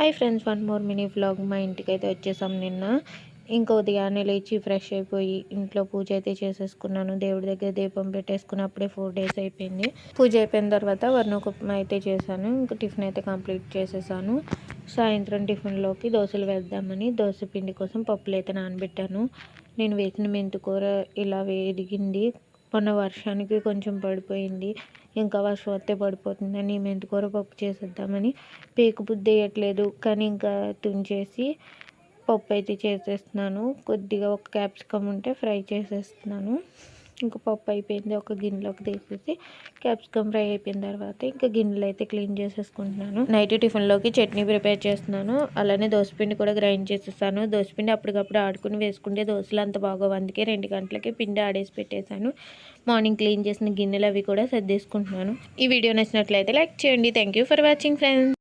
Hi friends one more mini vlog మా ఇంటికి అయితే వచ్చేసాం నిన్న. ఇంకా ఉదయాన్నే లేచి ఫ్రెష్ అయిపోయి ఇంట్లో పూజ అయితే చేసేసుకున్నాను. దేవుడి దగ్గర దీపం పెట్టేసుకుని అప్పుడే ఫోర్ డేస్ అయిపోయింది. పూజ అయిపోయిన తర్వాత వర్ణకుప్పం అయితే చేశాను. ఇంకా టిఫిన్ అయితే కంప్లీట్ చేసేసాను. సాయంత్రం టిఫిన్లోకి దోశలు వేద్దామని దోశ పిండి కోసం పప్పులు అయితే నానబెట్టాను. నేను వేసిన మెంతుకూర ఇలా వేడిగింది. మొన్న వర్షానికి కొంచెం పడిపోయింది. ఇంకా వర్షం వస్తే పడిపోతుందని మెంతికూర పప్పు చేసేద్దామని పేకు బుద్ధి వేయట్లేదు కానీ ఇంకా తుంచేసి పప్పు అయితే చేసేస్తున్నాను. కొద్దిగా ఒక క్యాప్సికమ్ ఉంటే ఫ్రై చేసేస్తున్నాను. ఇంకా పప్పు అయిపోయింది ఒక గిన్నెలోకి తీసేసి క్యాప్సికమ్ ఫ్రై అయిపోయిన తర్వాత ఇంకా గిన్నెలు అయితే క్లీన్ చేసేసుకుంటున్నాను. నైట్ టిఫిన్లోకి చట్నీ ప్రిపేర్ చేస్తున్నాను. అలానే దోశపిండి కూడా గ్రైండ్ చేసేసాను. దోశపిండి అప్పటికప్పుడు ఆడుకుని వేసుకుంటే దోశలు అంత బాగోవు. అందుకే రెండు గంటలకి పిండి ఆడేసి పెట్టేశాను. మార్నింగ్ క్లీన్ చేసిన గిన్నెలు అవి కూడా సర్దేసుకుంటున్నాను. ఈ వీడియో నచ్చినట్లయితే లైక్ చేయండి. Thank for watching friends.